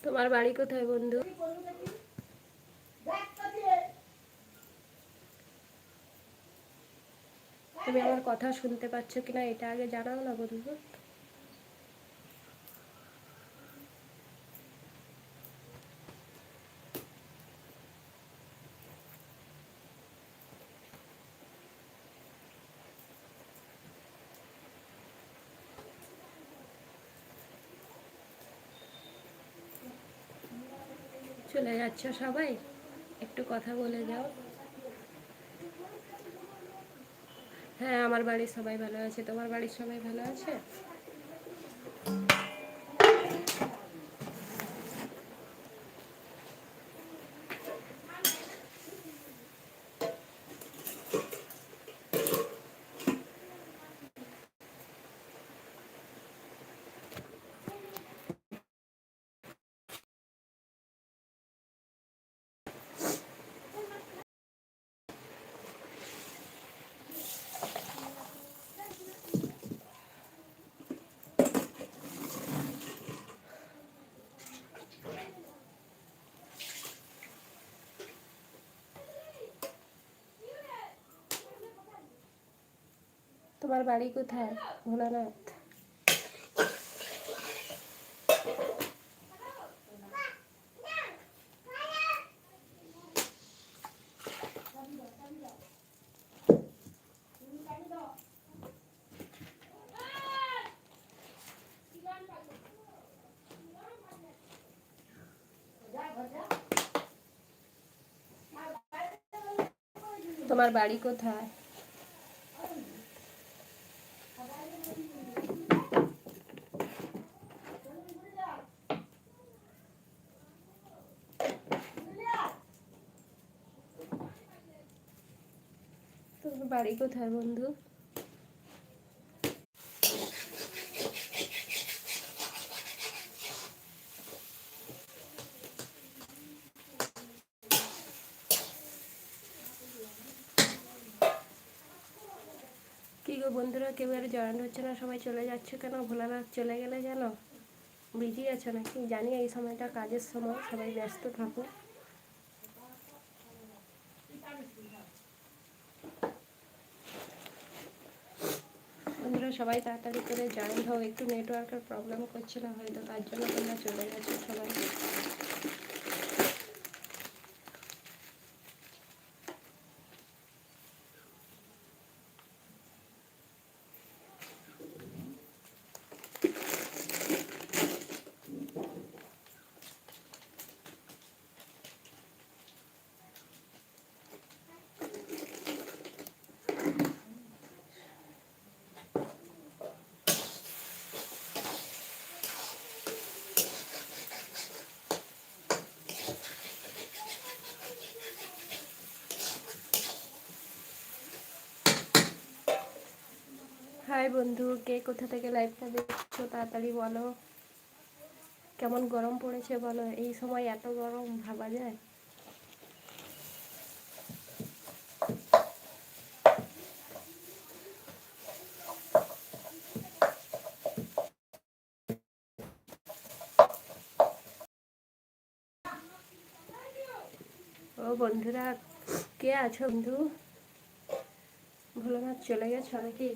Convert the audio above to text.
তোমার বাড়ি কোথায় বন্ধু? তুমি আমার কথা শুনতে পাচ্ছ কিনা এটা আগে জানাও না বন্ধু চলে যাচ্ছ সবাই? একটু কথা বলে যাও। হ্যাঁ আমার বাড়ির সবাই ভালো আছে। তোমার বাড়ির সবাই ভালো আছে? তোমার বাড়ি কোথায় ভোলানাথ তোমার বাড়ি কোথায় তোমার বাড়ি কোথায়, বন্ধু? কি গো বন্ধুরা, কেউ আর জয়েন হচ্ছে না? সবাই চলে যাচ্ছে কেন? ভোলানাথ চলে গেলে যেন? বিজি আছো নাকি? জানি এই সময়টা কাজের সময়, সবাই ব্যস্ত থাকো বন্ধুরা সবাই তাড়াতাড়ি করে জয়েন হও। একটু নেটওয়ার্কের প্রবলেম করছে না, হয়তো তার জন্য তোমরা চলে গেছো সবাই হাই বন্ধু, কে কোথা থেকে লাইভটা দেখছ তাড়াতাড়ি বলো। কেমন গরম পড়েছে বলো? এই সময় এত গরম, ভাবা যায়? ও বন্ধুরা, কে আছো বন্ধু? ভোলানাথ চলে গেছো নাকি?